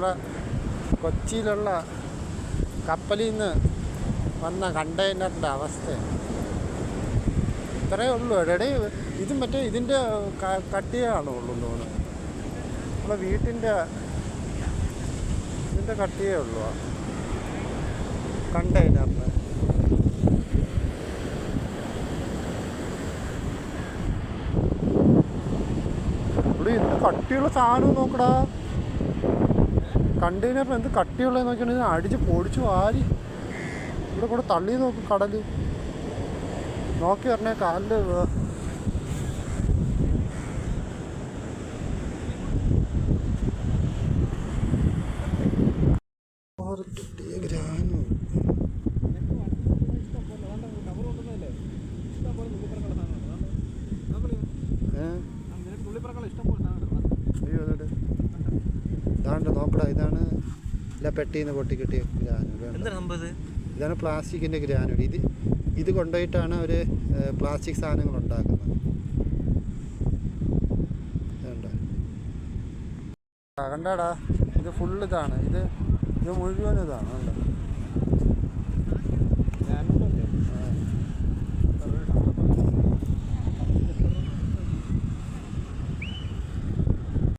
നമ്മുടെ കൊച്ചിയിലുള്ള കപ്പലിൽ നിന്ന് വന്ന കണ്ടെയ്നറിന്റെ അവസ്ഥ. ഇത്രയേ ഉള്ളൂ. എടേ ഇത് മറ്റേ ഇതിന്റെ കട്ടിയാണോ ഉള്ളൂ തോന്നുന്നു. നമ്മളെ വീട്ടിന്റെ ഇതിന്റെ കട്ടിയേ ഉള്ളൂ കണ്ടെയ്നറിന്. ഇവിടെ എന്ത് കട്ടിയുള്ള സാധനം നോക്കടാ. കണ്ടെയ്നറിന് എന്ത് കട്ടിയുള്ളത് നോക്കിയാണെങ്കിൽ അടിച്ച് പൊടിച്ചു വാരി ഇവിടെ കൂടെ തള്ളി നോക്കും കടൽ നോക്കി പറഞ്ഞ. ഏ? അയ്യോ അതെ ഇതാണ്ട് നോക്കടാ ഇതാണ് ഇല്ല പെട്ടിന്ന് പൊട്ടി കിട്ടിയ ഇത്? ഇതാണ് പ്ലാസ്റ്റിക്കിന്റെ ഗ്രാനുകൾ ഇത് ഇത് കൊണ്ടുപോയിട്ടാണ് അവർ പ്ലാസ്റ്റിക് സാധനങ്ങൾ ഉണ്ടാക്കുന്നത്. കണ്ടാടാ? ഇത് ഫുള്ള് ഇതാണ്. ഇത് ഇത് മുഴുവൻ ഇതാണ് കണ്ടോ?